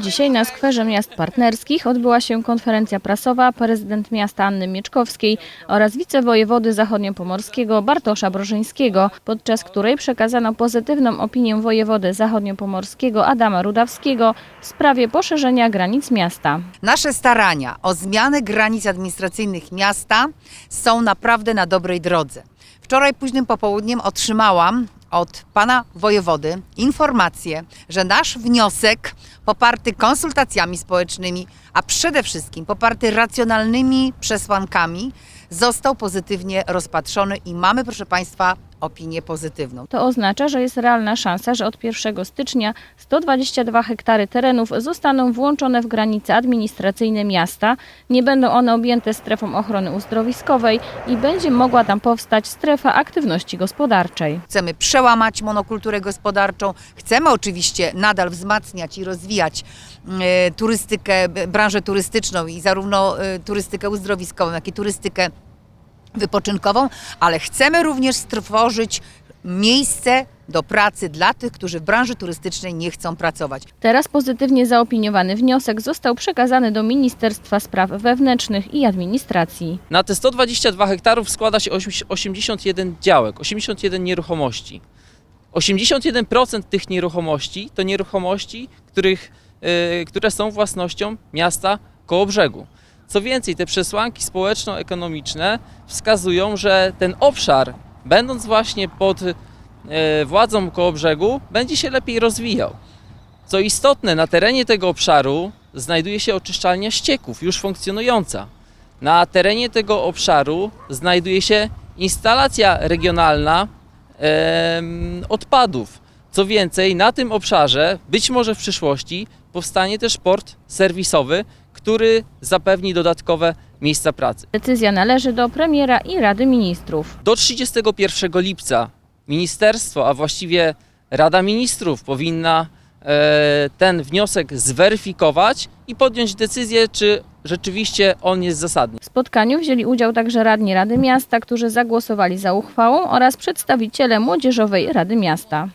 Dzisiaj na skwerze miast partnerskich odbyła się konferencja prasowa prezydent miasta Anny Mieczkowskiej oraz wicewojewody zachodniopomorskiego Bartosza Brożyńskiego, podczas której przekazano pozytywną opinię wojewody zachodniopomorskiego Adama Rudawskiego w sprawie poszerzenia granic miasta. Nasze starania o zmianę granic administracyjnych miasta są naprawdę na dobrej drodze. Wczoraj późnym popołudniem otrzymałam od pana wojewody informację, że nasz wniosek poparty konsultacjami społecznymi, a przede wszystkim poparty racjonalnymi przesłankami, został pozytywnie rozpatrzony i mamy, proszę państwa, opinię pozytywną. To oznacza, że jest realna szansa, że od 1 stycznia 122 hektary terenów zostaną włączone w granice administracyjne miasta. Nie będą one objęte strefą ochrony uzdrowiskowej i będzie mogła tam powstać strefa aktywności gospodarczej. Chcemy przełamać monokulturę gospodarczą, chcemy oczywiście nadal wzmacniać i rozwijać e, turystykę, branżę turystyczną i zarówno e, turystykę uzdrowiskową, jak i turystykę wypoczynkową, ale chcemy również stworzyć miejsce do pracy dla tych, którzy w branży turystycznej nie chcą pracować. Teraz pozytywnie zaopiniowany wniosek został przekazany do Ministerstwa Spraw Wewnętrznych i Administracji. Na te 122 hektarów składa się oś- 81 działek, 81 nieruchomości. 81% tych nieruchomości to nieruchomości, których, y, które są własnością miasta Kołobrzegu. Co więcej, te przesłanki społeczno-ekonomiczne wskazują, że ten obszar, będąc właśnie pod y, władzą Kołobrzegu, będzie się lepiej rozwijał. Co istotne, na terenie tego obszaru znajduje się oczyszczalnia ścieków, już funkcjonująca. Na terenie tego obszaru znajduje się instalacja regionalna odpadów. Co więcej, na tym obszarze być może w przyszłości powstanie też port serwisowy, który zapewni dodatkowe miejsca pracy. Decyzja należy do premiera i Rady Ministrów. Do 31 lipca ministerstwo, a właściwie Rada Ministrów powinna e, ten wniosek zweryfikować i podjąć decyzję, czy rzeczywiście on jest zasadny. W spotkaniu wzięli udział także radni Rady Miasta, którzy zagłosowali za uchwałą oraz przedstawiciele Młodzieżowej Rady Miasta.